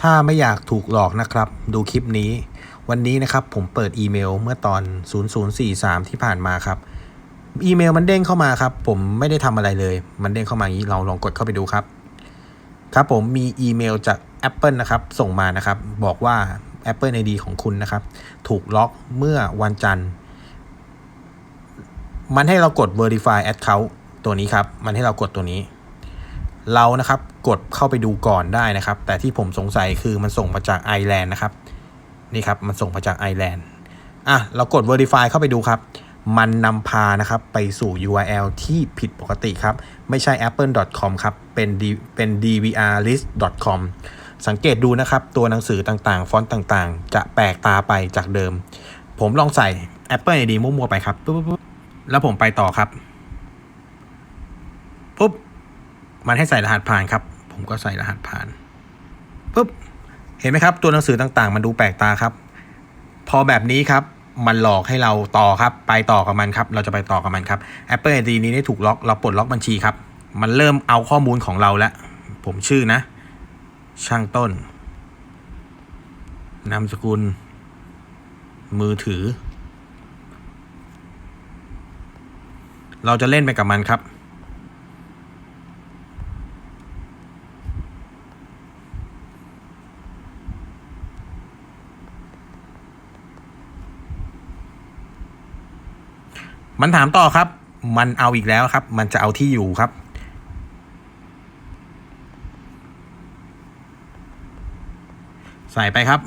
ถ้าไม่อยากถูกหลอกนะครับ ดูคลิปนี้ วันนี้นะครับผมเปิดอีเมลเมื่อตอน 0043 ที่ผ่านมาครับ อีเมลมันเด้งเข้ามาครับ ผมไม่ได้ทำอะไรเลย มันเด้งเข้ามาอย่างนี้เราลองกดเข้าไปดูครับ ครับผมมีอีเมลจาก Apple นะครับ ส่งมานะครับ บอกว่า Apple ID ของคุณนะครับ ถูกล็อกเมื่อวันจันทร์ มันให้เรากด verify account ตัวนี้ครับ มันให้เรากดตัวนี้ เรานะครับกดเข้าไปดูก่อนได้นะครับ แต่ที่ผมสงสัยคือมันส่งมาจากไอแลนด์นะครับนี่ครับมันส่งมาจากไอแลนด์อะเรากด verify เข้าไปดูครับ มันนำพานะครับไปสู่ URL ที่ผิดปกติครับ ไม่ใช่ apple.com ครับ เป็น D เป็น dvrlist.com สังเกตดูนะครับ ตัวหนังสือต่างๆ ฟอนต์ต่างๆ จะแปลกตาไปจากเดิม ผมลองใส่ Apple ID มั่วๆไปครับปุ๊บแล้วผมไปต่อครับปุ๊บ มันให้ใส่รหัสผ่านครับ ผมก็ใส่รหัสผ่านปุ๊บเห็นไหมครับ ตัวหนังสือต่างๆ มันดูแปลกตาครับ พอแบบนี้ครับมันหลอกให้เราต่อครับ ไปต่อกับมันครับ เราจะไปต่อกับมันครับ Apple ID นี้ได้ถูกล็อกเราปลดล็อกบัญชีครับ มันเริ่มเอาข้อมูลของเราแล้ว ผมชื่อนะ ช่างต้น นามสกุล มือถือ เราจะเล่นไปกับมันครับ มันถามต่อครับ มันเอาอีกแล้วครับ มันจะเอาที่อยู่ครับ ใส่ไปครับ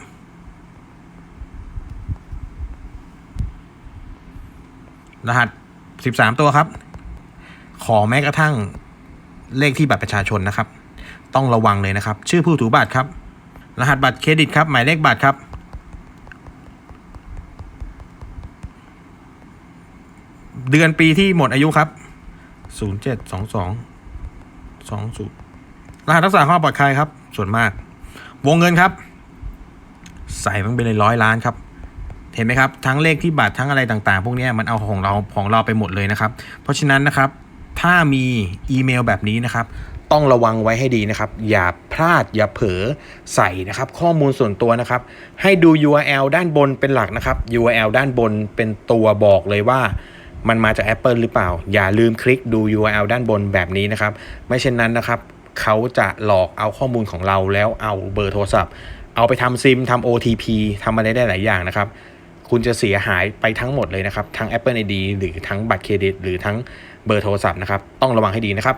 รหัส13ตัวครับ ขอแม้กระทั่งเลขที่บัตรประชาชนนะครับ ต้องระวังเลยนะครับ ชื่อผู้ถือบัตรครับ รหัสบัตรเครดิตครับ หมายเลขบัตรครับ เดือนปีที่หมดอายุครับ0 7 2 2 2 0รหัสรักษาความปลอดภัยครับ ส่วนมาก วงเงินครับ ใส่มันไปเลยร้อยล้านครับ เห็นไหมครับ ทั้งเลขที่บัตรทั้งอะไรต่างๆ พวกนี้มันเอาของเราของเราไปหมดเลยนะครับ เพราะฉะนั้นนะครับ ถ้ามีอีเมลแบบนี้นะครับต้องระวังไว้ให้ดีนะครับ อย่าพลาดอย่าเผลอใส่นะครับ ข้อมูลส่วนตัวนะครับ ให้ดู URL ด้านบนเป็นหลักนะครับ URL ด้านบนเป็นตัวบอกเลยว่า มันมาจาก Apple หรือเปล่า อย่าลืมคลิกดู URL ด้านบนแบบนี้นะครับ ไม่เช่นนั้นนะครับ เขาจะหลอกเอาข้อมูลของเราแล้วเอาเบอร์โทรศัพท์ เอาไปทำซิมทำ OTP ทำอะไรได้หลายอย่างนะครับ คุณจะเสียหายไปทั้งหมดเลยนะครับ ทั้ง Apple ID หรือทั้งบัตรเครดิต หรือทั้งเบอร์โทรศัพท์นะครับ ต้องระวังให้ดีนะครับ